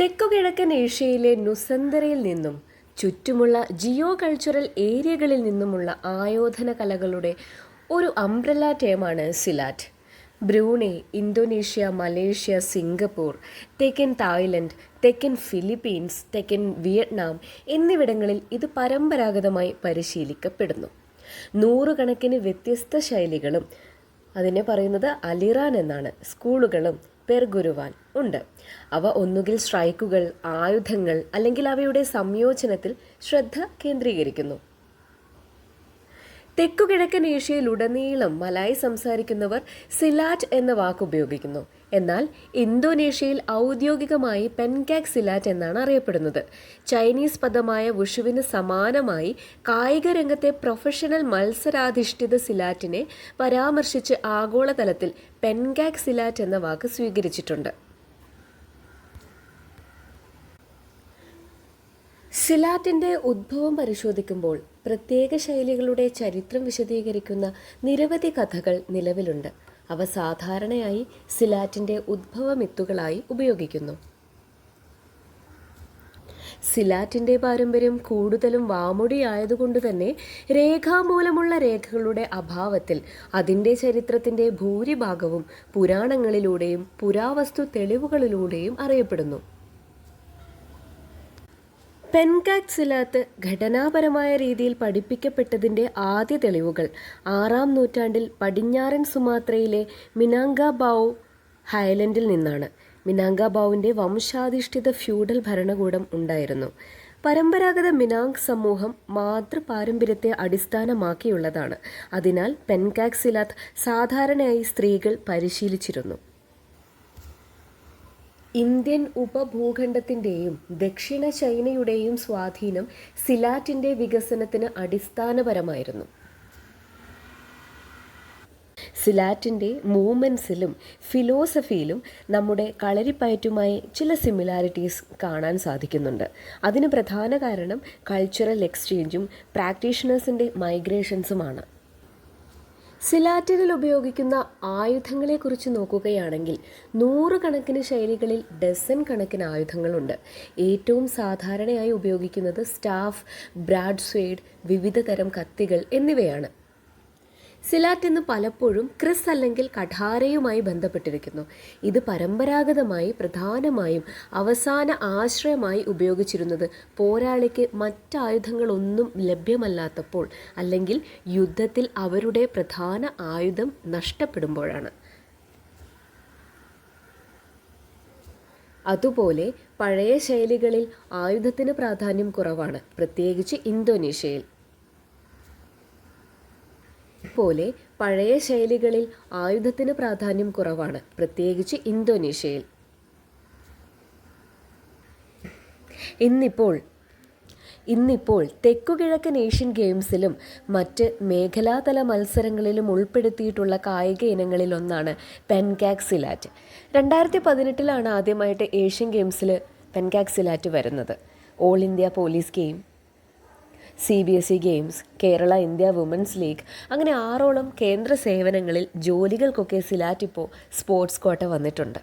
തെക്കുകിഴക്കൻ ഏഷ്യയിലെ നുസന്തരയിൽ നിന്നും ചുറ്റുമുള്ള ജിയോ കൾച്ചറൽ ഏരിയകളിൽ നിന്നുമുള്ള ആയോധന കലകളുടെ ഒരു umbrella ടേമാണ് silat. Brunei Indonesia Malaysia Singapore തെക്കൻ തായ്ലൻഡ് തെക്കൻ ഫിലിപ്പീൻസ് തെക്കൻ വിയറ്റ്നാം എന്നിവിടങ്ങളിൽ ഇത് പരമ്പരാഗതമായി പരിശീലിക്കപ്പെടുന്നു. നൂറുകണക്കിന് വ്യത്യസ്ത ശൈലികളും അതിനെ പറയുന്നത് അലിറാൻ എന്നാണ് സ്കൂളുകളും പെർഗുരുവാൻ ഉണ്ട്. അവ ഒന്നുകിൽ സ്ട്രൈക്കുകൾ ആയുധങ്ങൾ അല്ലെങ്കിൽ അവയുടെ സംയോജനത്തിൽ ശ്രദ്ധ കേന്ദ്രീകരിക്കുന്നു. തെക്കുകിഴക്കൻ ഏഷ്യയിലുടനീളം മലായി സംസാരിക്കുന്നവർ സിലാറ്റ് എന്ന വാക്ക് ഉപയോഗിക്കുന്നു. എന്നാൽ ഇന്തോനേഷ്യയിൽ ഔദ്യോഗികമായി പെൻകാക് സിലാറ്റ് എന്നാണ് അറിയപ്പെടുന്നത്. ചൈനീസ് പദമായ വുഷുവിന് സമാനമായി കായിക രംഗത്തെ പ്രൊഫഷണൽ മത്സരാധിഷ്ഠിത സിലാറ്റിനെ പരാമർശിച്ച് ആഗോളതലത്തിൽ പെൻകാക് സിലാറ്റ് എന്ന വാക്ക് സ്വീകരിച്ചിട്ടുണ്ട്. സിലാറ്റിന്റെ ഉദ്ഭവം പരിശോധിക്കുമ്പോൾ പ്രത്യേക ശൈലികളുടെ ചരിത്രം വിശദീകരിക്കുന്ന നിരവധി കഥകൾ നിലവിലുണ്ട്. അവ സാധാരണയായി സിലാറ്റിന്റെ ഉദ്ഭവമിത്തുകളായി ഉപയോഗിക്കുന്നു. സിലാറ്റിന്റെ പാരമ്പര്യം കൂടുതലും വാമൊഴിയായതുകൊണ്ട് തന്നെ രേഖാമൂലമുള്ള രേഖകളുടെ അഭാവത്തിൽ അതിന്റെ ചരിത്രത്തിന്റെ ഭൂരിഭാഗവും പുരാണങ്ങളിലൂടെയും പുരാവസ്തു തെളിവുകളിലൂടെയും അറിയപ്പെടുന്നു. പെൻകാക് സിലാത്ത് ഘടനാപരമായ രീതിയിൽ പഠിപ്പിക്കപ്പെട്ടതിന്റെ ആദ്യ തെളിവുകൾ ആറാം നൂറ്റാണ്ടിൽ പടിഞ്ഞാറൻ സുമാത്രയിലെ മിനാങ്കാബാവു ഹൈലൻഡിൽ നിന്നാണ്. മിനാങ്കാബാവിന്റെ വംശാധിഷ്ഠിത ഫ്യൂഡൽ ഭരണകൂടം ഉണ്ടായിരുന്നു. പരമ്പരാഗത മിനാങ് സമൂഹം മാതൃ പാരമ്പര്യത്തെ അടിസ്ഥാനമാക്കിയുള്ളതാണ്. അതിനാൽ പെൻകാക്സിലാത്ത് സാധാരണയായി സ്ത്രീകൾ പരിശീലിച്ചിരുന്നു. ഇന്ത്യൻ ഉപഭൂഖണ്ഡത്തിന്റെയും ദക്ഷിണ ചൈനയുടെയും സ്വാധീനം സിലാറ്റിന്റെ വികസനത്തിന് അടിസ്ഥാനപരമായിരുന്നു. സിലാറ്റിന്റെ മൂവ്മെൻസിലും ഫിലോസഫിയിലും നമ്മുടെ കളരിപ്പയറ്റുമായി ചില സിമിലാരിറ്റീസ് കാണാൻ സാധിക്കുന്നുണ്ട്. അതിന് പ്രധാന കാരണം കൾച്ചറൽ എക്സ്ചേഞ്ചും പ്രാക്ടീഷണേഴ്സിന്റെ മൈഗ്രേഷൻസുമാണ് സിലാറ്റിനിൽ ഉപയോഗിക്കുന്ന ആയുധങ്ങളെക്കുറിച്ച് നോക്കുകയാണെങ്കിൽ നൂറുകണക്കിന് ശൈലികളിൽ ഡസൻ കണക്കിന് ആയുധങ്ങളുണ്ട്. ഏറ്റവും സാധാരണയായി ഉപയോഗിക്കുന്നത് സ്റ്റാഫ് ബ്രാഡ് സ്വേഡ് കത്തികൾ എന്നിവയാണ്. സിലാറ്റ് എന്ന് പലപ്പോഴും ക്രിസ് അല്ലെങ്കിൽ കഠാരയുമായി ബന്ധപ്പെട്ടിരിക്കുന്നു. ഇത് പരമ്പരാഗതമായി പ്രധാനമായും അവസാന ആശ്രയമായി ഉപയോഗിച്ചിരുന്നത് പോരാളിക്ക് മറ്റായുധങ്ങളൊന്നും ലഭ്യമല്ലാത്തപ്പോൾ അല്ലെങ്കിൽ യുദ്ധത്തിൽ അവരുടെ പ്രധാന ആയുധം നഷ്ടപ്പെടുമ്പോഴാണ്. അതുപോലെ പഴയ ശൈലികളിൽ ആയുധത്തിന് പ്രാധാന്യം കുറവാണ്. പ്രത്യേകിച്ച് ഇന്തോനേഷ്യയിൽ. പോലെ പഴയ ശൈലികളിൽ ആയുധത്തിന് പ്രാധാന്യം കുറവാണ് പ്രത്യേകിച്ച് ഇന്തോനേഷ്യയിൽ. ഇന്നിപ്പോൾ ഇന്നിപ്പോൾ തെക്കുകിഴക്കൻ ഏഷ്യൻ ഗെയിംസിലും മറ്റ് മേഖലാതല മത്സരങ്ങളിലും ഉൾപ്പെടുത്തിയിട്ടുള്ള കായിക ഇനങ്ങളിൽ ഒന്നാണ് പെൻകാക് സിലാറ്റ് രണ്ടായിരത്തി പതിനെട്ടിലാണ് ആദ്യമായിട്ട് ഏഷ്യൻ ഗെയിംസിൽ പെൻകാക് സിലാറ്റ് വരുന്നത്. All India police game C B S E games Kerala India women's league അങ്ങനെ ആറോളം കേന്ദ്ര സേവനങ്ങളിൽ ജോലികൾക്കൊക്കെ സിലാറ്റിപ്പോൾ സ്പോർട്സ് കോട്ട വന്നിട്ടുണ്ട്.